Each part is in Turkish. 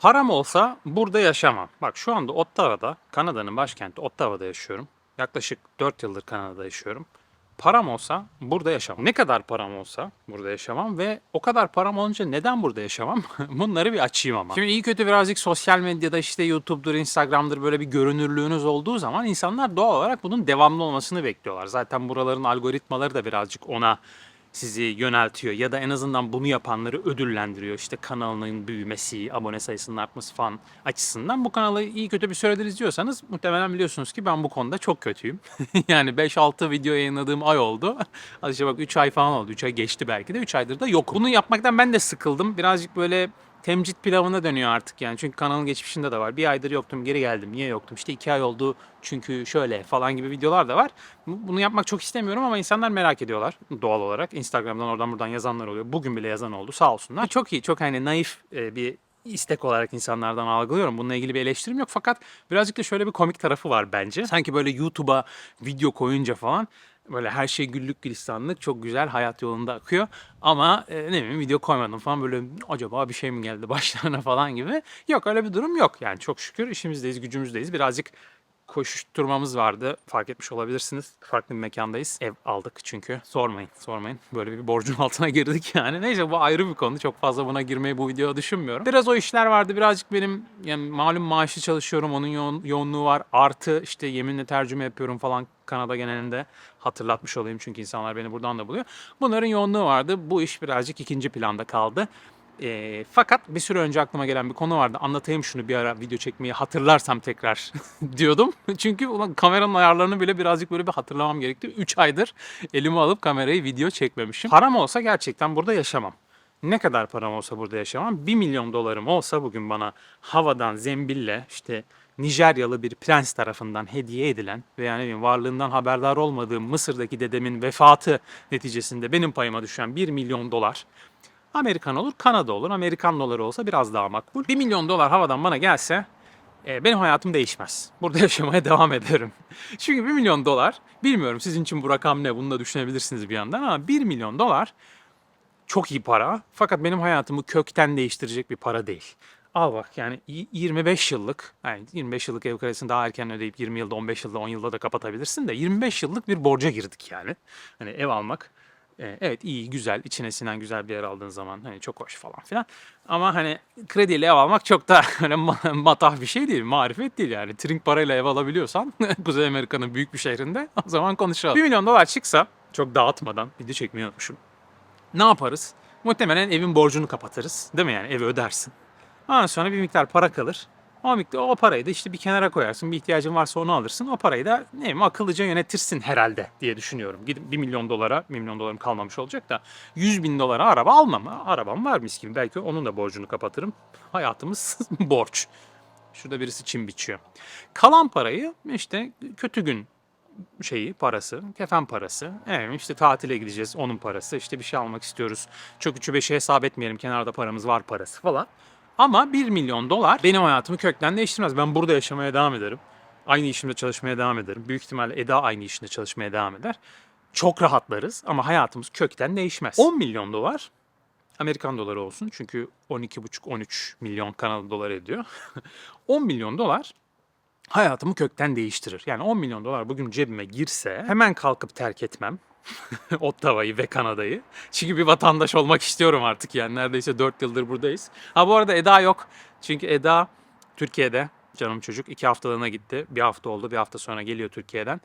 Param olsa burada yaşamam. Bak şu anda Ottawa'da, Kanada'nın başkenti Ottawa'da yaşıyorum. Yaklaşık 4 yıldır Kanada'da yaşıyorum. Param olsa burada yaşamam. Ne kadar param olsa burada yaşamam ve o kadar param olunca neden burada yaşamam? Bunları bir açayım ama. Şimdi iyi kötü birazcık sosyal medyada işte YouTube'dur, Instagram'dır böyle bir görünürlüğünüz olduğu zaman insanlar doğal olarak bunun devamlı olmasını bekliyorlar. Zaten buraların algoritmaları da birazcık ona sizi yöneltiyor ya da en azından bunu yapanları ödüllendiriyor. İşte kanalının büyümesi, abone sayısının artması falan açısından. Bu kanalı iyi kötü bir süredir izliyorsanız muhtemelen biliyorsunuz ki ben bu konuda çok kötüyüm. yani 5-6 video yayınladığım ay oldu. Az işte bak 3 ay falan oldu. 3 ay geçti belki de. 3 aydır da yok. Bunu yapmaktan ben de sıkıldım. Birazcık böyle temcit pilavına dönüyor artık yani. Çünkü kanalın geçmişinde de var. Bir aydır yoktum geri geldim. Niye yoktum? İşte iki ay oldu çünkü şöyle falan gibi videolar da var. Bu- Bunu yapmak çok istemiyorum ama insanlar merak ediyorlar doğal olarak. Instagram'dan oradan buradan yazanlar oluyor. Bugün bile yazan oldu sağ olsunlar. Çok iyi çok hani naif e, bir istek olarak insanlardan algılıyorum. Bununla ilgili bir eleştirim yok fakat birazcık da şöyle bir komik tarafı var bence. Sanki böyle YouTube'a video koyunca falan böyle her şey güllük gülistanlık çok güzel hayat yolunda akıyor ama e, ne bileyim video koymadım falan böyle acaba bir şey mi geldi başlarına falan gibi. Yok öyle bir durum yok yani çok şükür işimizdeyiz gücümüzdeyiz birazcık koşuşturmamız vardı. Fark etmiş olabilirsiniz. Farklı bir mekandayız. Ev aldık çünkü. Sormayın, sormayın. Böyle bir borcun altına girdik yani. Neyse bu ayrı bir konu. Çok fazla buna girmeyi bu videoda düşünmüyorum. Biraz o işler vardı. Birazcık benim yani malum maaşlı çalışıyorum. Onun yoğun- yoğunluğu var. Artı işte yeminle tercüme yapıyorum falan Kanada genelinde. Hatırlatmış olayım çünkü insanlar beni buradan da buluyor. Bunların yoğunluğu vardı. Bu iş birazcık ikinci planda kaldı. E, fakat bir süre önce aklıma gelen bir konu vardı. Anlatayım şunu bir ara video çekmeyi hatırlarsam tekrar diyordum. Çünkü ulan kameranın ayarlarını bile birazcık böyle bir hatırlamam gerekti. 3 aydır elime alıp kamerayı video çekmemişim. Param olsa gerçekten burada yaşamam. Ne kadar param olsa burada yaşamam. 1 milyon dolarım olsa bugün bana havadan zembille işte Nijeryalı bir prens tarafından hediye edilen ve yani ne varlığından haberdar olmadığım Mısır'daki dedemin vefatı neticesinde benim payıma düşen 1 milyon dolar Amerikan olur, Kanada olur. Amerikan doları olsa biraz daha makbul. 1 milyon dolar havadan bana gelse e, benim hayatım değişmez. Burada yaşamaya devam ederim. Çünkü 1 milyon dolar, bilmiyorum sizin için bu rakam ne bunu da düşünebilirsiniz bir yandan ama 1 milyon dolar çok iyi para. Fakat benim hayatımı kökten değiştirecek bir para değil. Al bak yani y- 25 yıllık, yani 25 yıllık ev kredisini daha erken ödeyip 20 yılda, 15 yılda, 10 yılda da kapatabilirsin de 25 yıllık bir borca girdik yani. Hani ev almak e, evet iyi, güzel, içine sinen güzel bir yer aldığın zaman hani çok hoş falan filan. Ama hani krediyle ev almak çok da öyle ma- matah bir şey değil, marifet değil yani. Trink parayla ev alabiliyorsan Kuzey Amerika'nın büyük bir şehrinde o zaman konuşalım. 1 milyon dolar çıksa çok dağıtmadan video çekmeyi unutmuşum. Ne yaparız? Muhtemelen evin borcunu kapatırız. Değil mi yani? Evi ödersin. Ondan sonra bir miktar para kalır. O miktar o parayı da işte bir kenara koyarsın. Bir ihtiyacın varsa onu alırsın. O parayı da ne bileyim akıllıca yönetirsin herhalde diye düşünüyorum. Gidip 1 milyon dolara, 1 milyon dolarım kalmamış olacak da 100 bin dolara araba almam. Arabam var mis gibi. Belki onun da borcunu kapatırım. Hayatımız borç. Şurada birisi çim biçiyor. Kalan parayı işte kötü gün şeyi parası, kefen parası. Evet işte tatile gideceğiz onun parası. işte bir şey almak istiyoruz. Çok üçü beşi hesap etmeyelim kenarda paramız var parası falan. Ama 1 milyon dolar benim hayatımı kökten değiştirmez. Ben burada yaşamaya devam ederim. Aynı işimde çalışmaya devam ederim. Büyük ihtimalle Eda aynı işinde çalışmaya devam eder. Çok rahatlarız ama hayatımız kökten değişmez. 10 milyon dolar Amerikan doları olsun çünkü 12,5-13 milyon Kanada doları ediyor. 10 milyon dolar hayatımı kökten değiştirir. Yani 10 milyon dolar bugün cebime girse hemen kalkıp terk etmem. Ottawa'yı ve Kanada'yı. Çünkü bir vatandaş olmak istiyorum artık yani. Neredeyse 4 yıldır buradayız. Ha bu arada Eda yok. Çünkü Eda Türkiye'de canım çocuk. iki haftalığına gitti. Bir hafta oldu. Bir hafta sonra geliyor Türkiye'den.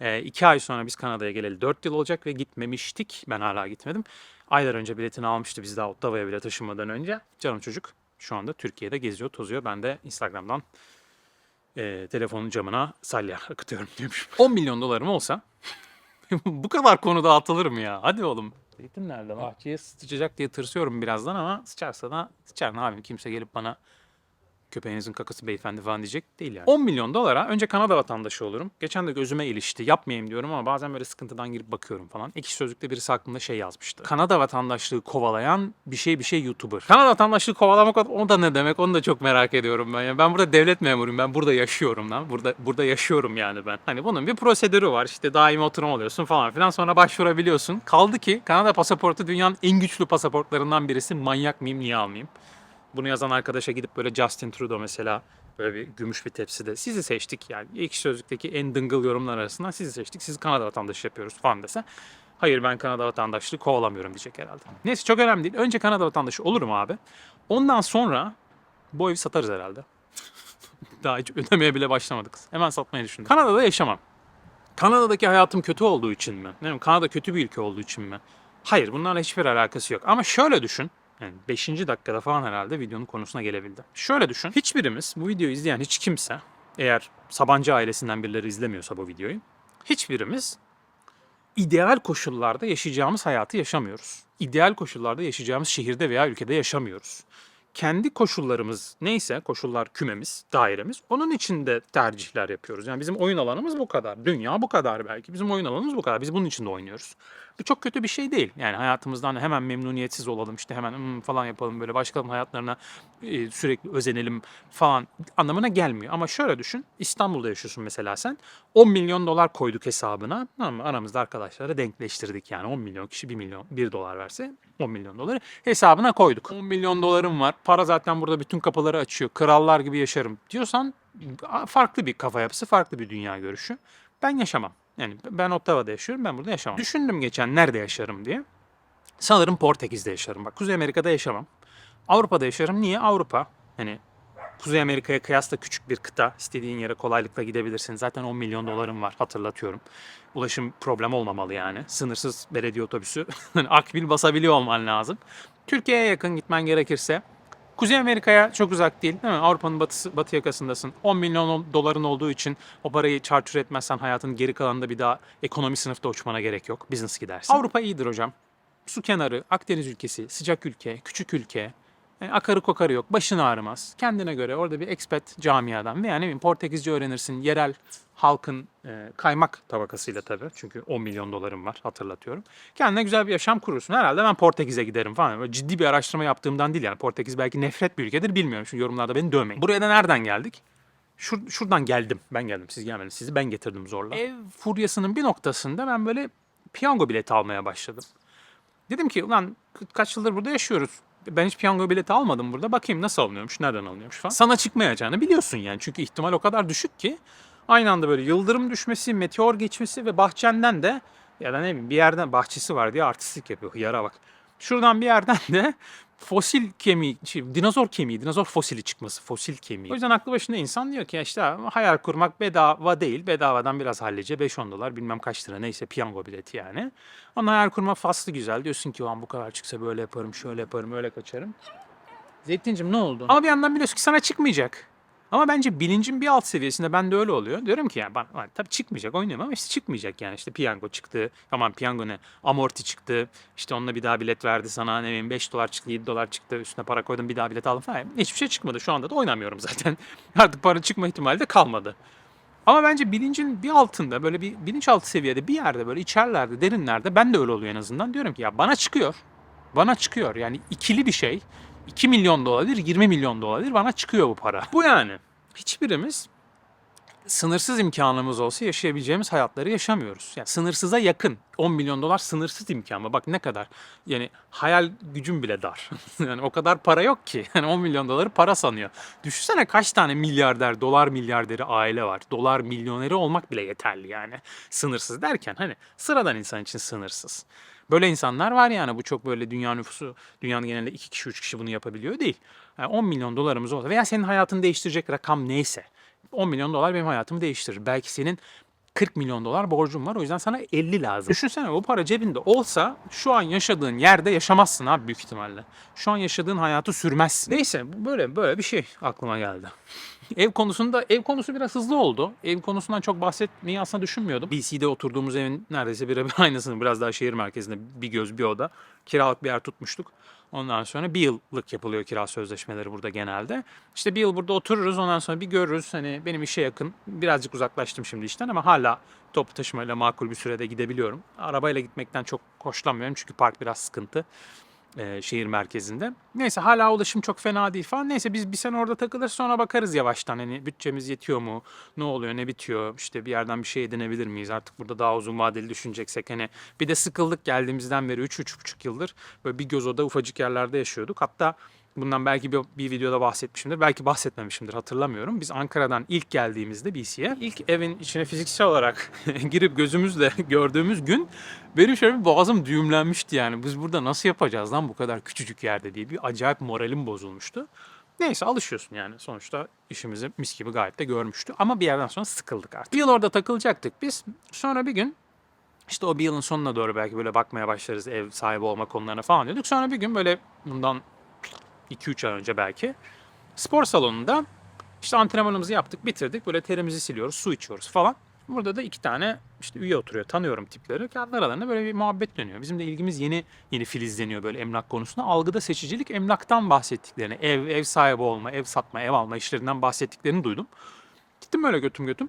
Ee, iki ay sonra biz Kanada'ya geleli 4 yıl olacak ve gitmemiştik. Ben hala gitmedim. Aylar önce biletini almıştı biz daha Ottawa'ya bile taşınmadan önce. Canım çocuk şu anda Türkiye'de geziyor, tozuyor. Ben de Instagram'dan e, telefonun camına salya akıtıyorum diyormuş. 10 milyon dolarım olsa bu kadar konu dağıtılır mı ya? Hadi oğlum. Zeytin nerede lan? Bahçeye sıçacak diye tırsıyorum birazdan ama sıçarsa da sıçar ne yapayım kimse gelip bana köpeğinizin kakası beyefendi falan diyecek değil yani. 10 milyon dolara önce Kanada vatandaşı olurum. Geçen de gözüme ilişti. Yapmayayım diyorum ama bazen böyle sıkıntıdan girip bakıyorum falan. Ekşi Sözlük'te birisi hakkında şey yazmıştı. Kanada vatandaşlığı kovalayan bir şey bir şey YouTuber. Kanada vatandaşlığı kovalamak o da ne demek onu da çok merak ediyorum ben. Yani ben burada devlet memuruyum. Ben burada yaşıyorum lan. Burada burada yaşıyorum yani ben. Hani bunun bir prosedürü var. İşte daimi oturum alıyorsun falan filan. Sonra başvurabiliyorsun. Kaldı ki Kanada pasaportu dünyanın en güçlü pasaportlarından birisi. Manyak mıyım niye almayayım? Bunu yazan arkadaşa gidip böyle Justin Trudeau mesela böyle bir gümüş bir tepside sizi seçtik yani ilk sözlükteki en dıngıl yorumlar arasından sizi seçtik. Sizi Kanada vatandaşı yapıyoruz falan dese. Hayır ben Kanada vatandaşlığı kovalamıyorum diyecek herhalde. Neyse çok önemli değil. Önce Kanada vatandaşı olurum abi. Ondan sonra bu evi satarız herhalde. Daha hiç ödemeye bile başlamadık. Hemen satmayı düşündüm. Kanada'da yaşamam. Kanada'daki hayatım kötü olduğu için mi? Ne bileyim, Kanada kötü bir ülke olduğu için mi? Hayır bunlarla hiçbir alakası yok. Ama şöyle düşün. Yani 5. dakikada falan herhalde videonun konusuna gelebildi. Şöyle düşün. Hiçbirimiz bu videoyu izleyen hiç kimse eğer Sabancı ailesinden birileri izlemiyorsa bu videoyu hiçbirimiz ideal koşullarda yaşayacağımız hayatı yaşamıyoruz. İdeal koşullarda yaşayacağımız şehirde veya ülkede yaşamıyoruz. Kendi koşullarımız neyse, koşullar kümemiz, dairemiz, onun içinde tercihler yapıyoruz. Yani bizim oyun alanımız bu kadar. Dünya bu kadar belki. Bizim oyun alanımız bu kadar. Biz bunun içinde oynuyoruz. Bu çok kötü bir şey değil. Yani hayatımızdan hemen memnuniyetsiz olalım, işte hemen "Hmm" falan yapalım, böyle başkalarının hayatlarına e, sürekli özenelim falan anlamına gelmiyor. Ama şöyle düşün, İstanbul'da yaşıyorsun mesela sen. 10 milyon dolar koyduk hesabına. Ama aramızda arkadaşlara denkleştirdik yani 10 milyon kişi 1 milyon 1 dolar verse 10 milyon doları hesabına koyduk. 10 milyon dolarım var. Para zaten burada bütün kapıları açıyor. Krallar gibi yaşarım diyorsan farklı bir kafa yapısı, farklı bir dünya görüşü. Ben yaşamam. Yani ben Ottawa'da yaşıyorum, ben burada yaşamam. Düşündüm geçen nerede yaşarım diye. Sanırım Portekiz'de yaşarım. Bak Kuzey Amerika'da yaşamam. Avrupa'da yaşarım. Niye? Avrupa. Hani Kuzey Amerika'ya kıyasla küçük bir kıta. İstediğin yere kolaylıkla gidebilirsin. Zaten 10 milyon dolarım var hatırlatıyorum. Ulaşım problem olmamalı yani. Sınırsız belediye otobüsü. Hani Akbil basabiliyor olman lazım. Türkiye'ye yakın gitmen gerekirse Kuzey Amerika'ya çok uzak değil değil mi? Avrupa'nın batısı, batı yakasındasın. 10 milyon doların olduğu için o parayı çarçur etmezsen hayatın geri kalanında bir daha ekonomi sınıfta uçmana gerek yok. Business gidersin. Avrupa iyidir hocam. Su kenarı, Akdeniz ülkesi, sıcak ülke, küçük ülke. Yani akarı kokarı yok. Başın ağrımaz. Kendine göre orada bir expat camiadan veya ne bileyim Portekizce öğrenirsin. Yerel halkın e, kaymak tabakasıyla tabii. Çünkü 10 milyon dolarım var hatırlatıyorum. Kendine güzel bir yaşam kurursun. Herhalde ben Portekiz'e giderim falan. Böyle ciddi bir araştırma yaptığımdan değil yani. Portekiz belki nefret bir ülkedir bilmiyorum. Şu yorumlarda beni dövmeyin. Buraya da nereden geldik? Şur, şuradan geldim. Ben geldim. Siz gelmediniz. Sizi ben getirdim zorla. Ev furyasının bir noktasında ben böyle piyango bileti almaya başladım. Dedim ki ulan kaç yıldır burada yaşıyoruz. Ben hiç piyango bileti almadım burada. Bakayım nasıl alınıyormuş, nereden alınıyormuş falan. Sana çıkmayacağını biliyorsun yani. Çünkü ihtimal o kadar düşük ki. Aynı anda böyle yıldırım düşmesi, meteor geçmesi ve bahçenden de ya da ne bileyim bir yerden bahçesi var diye artistlik yapıyor. Yara bak. Şuradan bir yerden de fosil kemiği, şey, dinozor kemiği, dinozor fosili çıkması, fosil kemiği. O yüzden aklı başında insan diyor ki işte hayal kurmak bedava değil, bedavadan biraz hallice 5-10 dolar bilmem kaç lira neyse piyango bileti yani. Onun hayal kurma faslı güzel. Diyorsun ki ulan bu kadar çıksa böyle yaparım, şöyle yaparım, öyle kaçarım. Zeytincim ne oldu? Ama bir yandan biliyorsun ki sana çıkmayacak. Ama bence bilincin bir alt seviyesinde bende öyle oluyor. Diyorum ki ya ben tabii çıkmayacak oynuyorum ama işte çıkmayacak yani işte piyango çıktı. Aman piyango ne? Amorti çıktı. İşte onunla bir daha bilet verdi sana ne bileyim 5 dolar çıktı 7 dolar çıktı üstüne para koydum bir daha bilet aldım falan. Hiçbir şey çıkmadı şu anda da oynamıyorum zaten. Artık para çıkma ihtimali de kalmadı. Ama bence bilincin bir altında böyle bir bilinçaltı seviyede bir yerde böyle içerlerde derinlerde ben de öyle oluyor en azından. Diyorum ki ya bana çıkıyor. Bana çıkıyor yani ikili bir şey. 2 milyon da olabilir, 20 milyon da olabilir. Bana çıkıyor bu para. Bu yani. Hiçbirimiz sınırsız imkanımız olsa yaşayabileceğimiz hayatları yaşamıyoruz. Yani sınırsıza yakın. 10 milyon dolar sınırsız imkan mı? Bak ne kadar. Yani hayal gücüm bile dar. yani o kadar para yok ki. Yani 10 milyon doları para sanıyor. Düşünsene kaç tane milyarder, dolar milyarderi aile var. Dolar milyoneri olmak bile yeterli yani. Sınırsız derken hani sıradan insan için sınırsız. Böyle insanlar var yani bu çok böyle dünya nüfusu, dünyanın genelinde 2 kişi 3 kişi bunu yapabiliyor değil. Yani 10 milyon dolarımız olsa veya senin hayatını değiştirecek rakam neyse 10 milyon dolar benim hayatımı değiştirir. Belki senin 40 milyon dolar borcun var o yüzden sana 50 lazım. Düşünsene o para cebinde olsa şu an yaşadığın yerde yaşamazsın abi büyük ihtimalle. Şu an yaşadığın hayatı sürmezsin. Neyse böyle böyle bir şey aklıma geldi. Ev konusunda ev konusu biraz hızlı oldu. Ev konusundan çok bahsetmeyi aslında düşünmüyordum. BC'de oturduğumuz evin neredeyse birebir aynısını biraz daha şehir merkezinde bir göz bir oda. Kiralık bir yer tutmuştuk. Ondan sonra bir yıllık yapılıyor kira sözleşmeleri burada genelde. İşte bir yıl burada otururuz ondan sonra bir görürüz. Hani benim işe yakın. Birazcık uzaklaştım şimdi işten ama hala toplu taşımayla makul bir sürede gidebiliyorum. Arabayla gitmekten çok hoşlanmıyorum çünkü park biraz sıkıntı e, şehir merkezinde. Neyse hala ulaşım çok fena değil falan. Neyse biz bir sene orada takılır sonra bakarız yavaştan. Hani bütçemiz yetiyor mu? Ne oluyor? Ne bitiyor? İşte bir yerden bir şey edinebilir miyiz? Artık burada daha uzun vadeli düşüneceksek. Hani bir de sıkıldık geldiğimizden beri 3-3,5 yıldır böyle bir göz oda ufacık yerlerde yaşıyorduk. Hatta Bundan belki bir, bir videoda bahsetmişimdir. Belki bahsetmemişimdir hatırlamıyorum. Biz Ankara'dan ilk geldiğimizde BC'ye ilk evin içine fiziksel olarak girip gözümüzle gördüğümüz gün benim şöyle bir boğazım düğümlenmişti yani. Biz burada nasıl yapacağız lan bu kadar küçücük yerde diye bir acayip moralim bozulmuştu. Neyse alışıyorsun yani. Sonuçta işimizi mis gibi gayet de görmüştü. Ama bir yerden sonra sıkıldık artık. Bir yıl orada takılacaktık biz. Sonra bir gün işte o bir yılın sonuna doğru belki böyle bakmaya başlarız ev sahibi olma konularına falan diyorduk. Sonra bir gün böyle bundan 2-3 ay önce belki spor salonunda işte antrenmanımızı yaptık, bitirdik. Böyle terimizi siliyoruz, su içiyoruz falan. Burada da iki tane işte üye oturuyor. Tanıyorum tipleri. Kendi aralarında böyle bir muhabbet dönüyor. Bizim de ilgimiz yeni yeni filizleniyor böyle emlak konusunda. Algıda seçicilik emlaktan bahsettiklerini, ev, ev sahibi olma, ev satma, ev alma işlerinden bahsettiklerini duydum. Gittim böyle götüm götüm.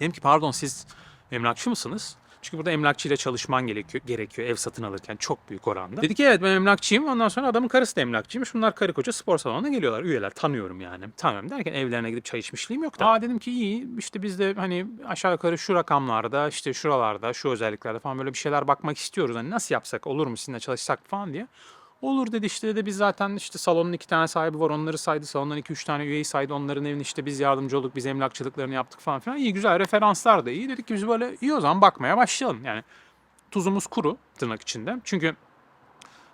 Dedim ki pardon siz emlakçı mısınız? Çünkü burada emlakçıyla çalışman gerekiyor, gerekiyor ev satın alırken çok büyük oranda. Dedi ki evet ben emlakçıyım. Ondan sonra adamın karısı da emlakçıymış. Bunlar karı koca spor salonuna geliyorlar. Üyeler tanıyorum yani. Tanıyorum derken evlerine gidip çay içmişliğim yok da. Aa dedim ki iyi işte biz de hani aşağı yukarı şu rakamlarda işte şuralarda şu özelliklerde falan böyle bir şeyler bakmak istiyoruz. Hani nasıl yapsak olur mu sizinle çalışsak falan diye. Olur dedi işte de biz zaten işte salonun iki tane sahibi var onları saydı. Salondan iki üç tane üyeyi saydı. Onların evini işte biz yardımcı olduk. Biz emlakçılıklarını yaptık falan filan. İyi güzel referanslar da iyi. Dedik ki biz böyle iyi o zaman bakmaya başlayalım. Yani tuzumuz kuru tırnak içinde. Çünkü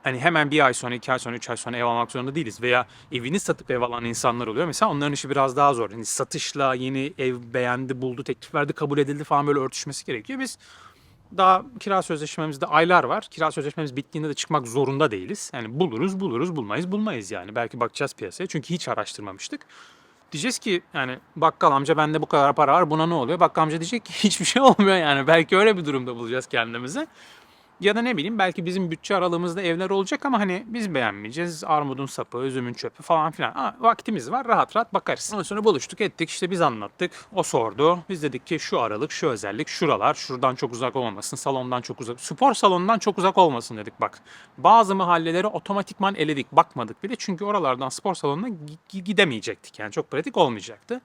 hani hemen bir ay sonra, iki ay sonra, üç ay sonra ev almak zorunda değiliz. Veya evini satıp ev alan insanlar oluyor. Mesela onların işi biraz daha zor. Hani satışla yeni ev beğendi, buldu, teklif verdi, kabul edildi falan böyle örtüşmesi gerekiyor. Biz daha kira sözleşmemizde aylar var. Kira sözleşmemiz bittiğinde de çıkmak zorunda değiliz. Yani buluruz, buluruz, bulmayız, bulmayız yani. Belki bakacağız piyasaya. Çünkü hiç araştırmamıştık. Diyeceğiz ki yani bakkal amca bende bu kadar para var buna ne oluyor? Bakkal amca diyecek ki hiçbir şey olmuyor yani. Belki öyle bir durumda bulacağız kendimizi. Ya da ne bileyim belki bizim bütçe aralığımızda evler olacak ama hani biz beğenmeyeceğiz. Armudun sapı, üzümün çöpü falan filan. Ha, vaktimiz var rahat rahat bakarız. Ondan sonra buluştuk ettik işte biz anlattık. O sordu. Biz dedik ki şu aralık, şu özellik, şuralar, şuradan çok uzak olmasın. Salondan çok uzak. Spor salonundan çok uzak olmasın dedik bak. Bazı mahalleleri otomatikman eledik. Bakmadık bile çünkü oralardan spor salonuna gi- gidemeyecektik. Yani çok pratik olmayacaktı.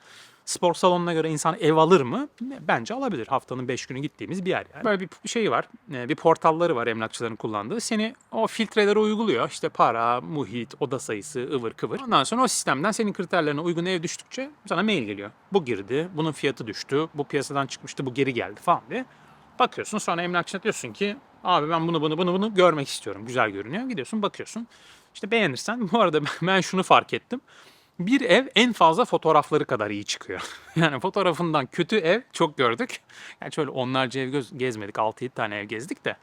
Spor salonuna göre insan ev alır mı? Bence alabilir. Haftanın 5 günü gittiğimiz bir yer yani. Böyle bir şey var. e, Bir portalları var emlakçıların kullandığı. Seni o filtreleri uyguluyor. İşte para, muhit, oda sayısı, ıvır kıvır. Ondan sonra o sistemden senin kriterlerine uygun ev düştükçe sana mail geliyor. Bu girdi, bunun fiyatı düştü, bu piyasadan çıkmıştı, bu geri geldi falan diye. Bakıyorsun sonra emlakçına diyorsun ki abi ben bunu bunu bunu bunu görmek istiyorum. Güzel görünüyor. Gidiyorsun bakıyorsun. İşte beğenirsen bu arada ben şunu fark ettim. Bir ev en fazla fotoğrafları kadar iyi çıkıyor. Yani fotoğrafından kötü ev çok gördük. Yani şöyle onlarca ev gezmedik. 6-7 tane ev gezdik de.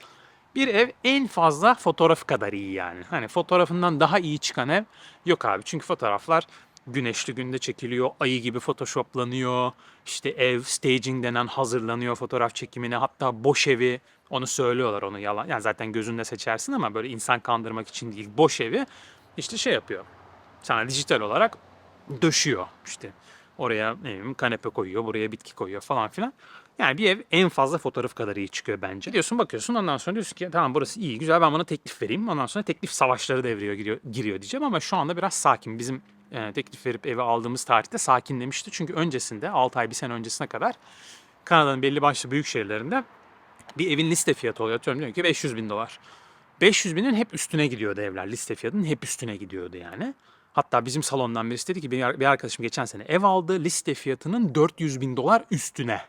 Bir ev en fazla fotoğrafı kadar iyi yani. Hani fotoğrafından daha iyi çıkan ev yok abi. Çünkü fotoğraflar güneşli günde çekiliyor. Ayı gibi photoshoplanıyor. İşte ev staging denen hazırlanıyor fotoğraf çekimine. Hatta boş evi onu söylüyorlar onu yalan. Yani zaten gözünde seçersin ama böyle insan kandırmak için değil. Boş evi işte şey yapıyor sana dijital olarak döşüyor işte. Oraya ne bileyim kanepe koyuyor, buraya bitki koyuyor falan filan. Yani bir ev en fazla fotoğraf kadar iyi çıkıyor bence. Gidiyorsun bakıyorsun ondan sonra diyorsun ki tamam burası iyi güzel ben buna teklif vereyim. Ondan sonra teklif savaşları devreye giriyor, giriyor diyeceğim ama şu anda biraz sakin. Bizim e, teklif verip evi aldığımız tarihte sakinlemişti. Çünkü öncesinde 6 ay bir sene öncesine kadar Kanada'nın belli başlı büyük şehirlerinde bir evin liste fiyatı oluyor. Atıyorum diyor ki 500 bin dolar. 500 binin hep üstüne gidiyordu evler. Liste fiyatının hep üstüne gidiyordu yani. Hatta bizim salondan birisi dedi ki bir arkadaşım geçen sene ev aldı liste fiyatının 400 bin dolar üstüne.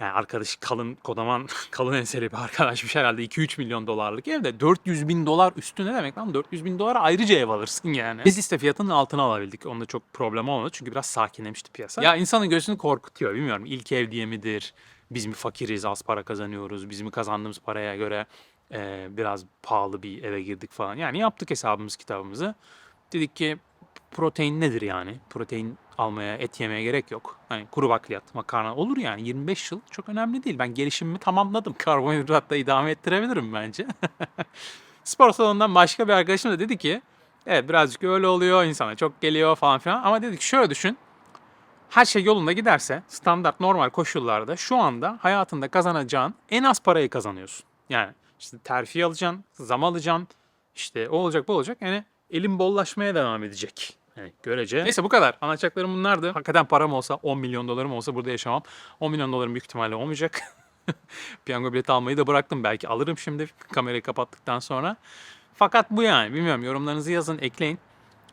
Yani arkadaş kalın kodaman kalın enseli bir arkadaşmış herhalde 2-3 milyon dolarlık evde 400 bin dolar üstü ne demek lan 400 bin dolara ayrıca ev alırsın yani. Biz liste fiyatının altına alabildik onda çok problem olmadı çünkü biraz sakinlemişti piyasa. Ya insanın gözünü korkutuyor bilmiyorum ilk ev diye midir biz mi fakiriz az para kazanıyoruz biz mi kazandığımız paraya göre e, biraz pahalı bir eve girdik falan. Yani yaptık hesabımız kitabımızı. Dedik ki protein nedir yani? Protein almaya, et yemeye gerek yok. Hani kuru bakliyat, makarna olur yani 25 yıl çok önemli değil. Ben gelişimimi tamamladım. Karbonhidratla idame ettirebilirim bence. Spor salonundan başka bir arkadaşım da dedi ki evet birazcık öyle oluyor insana çok geliyor falan filan ama dedik şöyle düşün her şey yolunda giderse standart normal koşullarda şu anda hayatında kazanacağın en az parayı kazanıyorsun. Yani işte terfi alacaksın, zam alacaksın, işte o olacak bu olacak. Yani elim bollaşmaya devam edecek. Yani görece. Neyse bu kadar. Anlatacaklarım bunlardı. Hakikaten param olsa 10 milyon dolarım olsa burada yaşamam. 10 milyon dolarım büyük ihtimalle olmayacak. Piyango bileti almayı da bıraktım. Belki alırım şimdi kamerayı kapattıktan sonra. Fakat bu yani. Bilmiyorum yorumlarınızı yazın, ekleyin.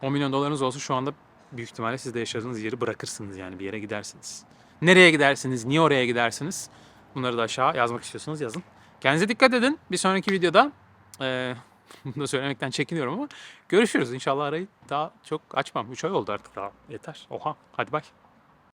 10 milyon dolarınız olsa şu anda büyük ihtimalle siz de yaşadığınız yeri bırakırsınız yani bir yere gidersiniz. Nereye gidersiniz, niye oraya gidersiniz? Bunları da aşağı yazmak istiyorsanız yazın. Kendinize dikkat edin. Bir sonraki videoda eee bunu da söylemekten çekiniyorum ama görüşürüz. İnşallah arayı daha çok açmam. 3 ay oldu artık daha yeter. Oha hadi bay.